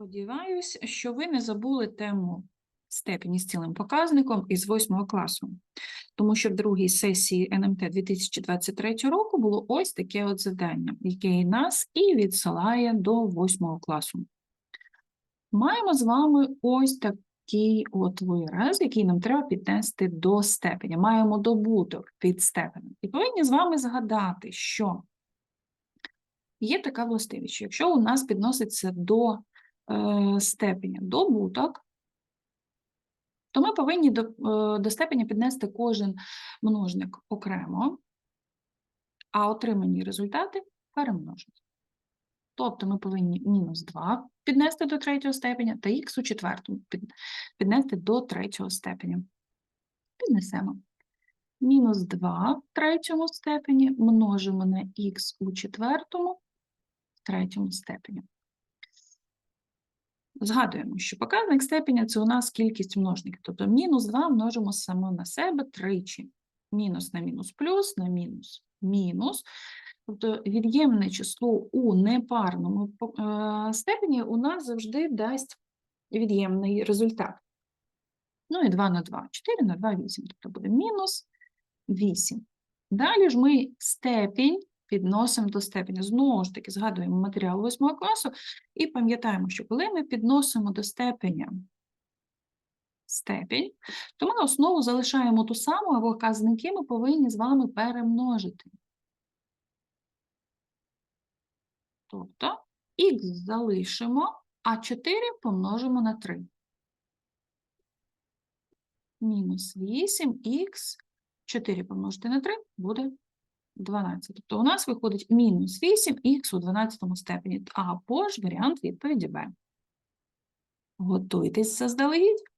Сподіваюсь, що ви не забули тему степені з цілим показником із 8 класу, тому що в другій сесії НМТ 2023 року було ось таке от завдання, яке нас і відсилає до 8 класу. Маємо з вами ось такий от вираз, який нам треба піднести до степеня. Маємо добуток під степенем. І повинні з вами згадати, що є така властивість, що якщо у нас підноситься до степеня добуток, то ми повинні до, е, до степеня піднести кожен множник окремо, а отримані результати перемножити. Тобто ми повинні мінус 2 піднести до третього степеня та х у четвертому піднести до третього степеня. Піднесемо. Мінус 2 в третьому степені множимо на х у четвертому в третьому степені. Згадуємо, що показник степеня – це у нас кількість множників. Тобто мінус 2 множимо саме на себе тричі. Мінус на мінус плюс, на мінус мінус. Тобто від'ємне число у непарному е, степені у нас завжди дасть від'ємний результат. Ну і 2 на 2, 4 на 2, 8, тобто буде мінус 8. Далі ж ми степінь підносимо до степеня. Знову ж таки, згадуємо матеріал 8 класу і пам'ятаємо, що коли ми підносимо до степеня степінь, то ми на основу залишаємо ту саму, а показники ми повинні з вами перемножити. Тобто х залишимо, а 4 помножимо на 3. Мінус 8х 4 помножити на 3 буде 12. Тобто у нас виходить мінус 8х у 12 степені. Або ж варіант відповіді Б. Готуйтесь заздалегідь.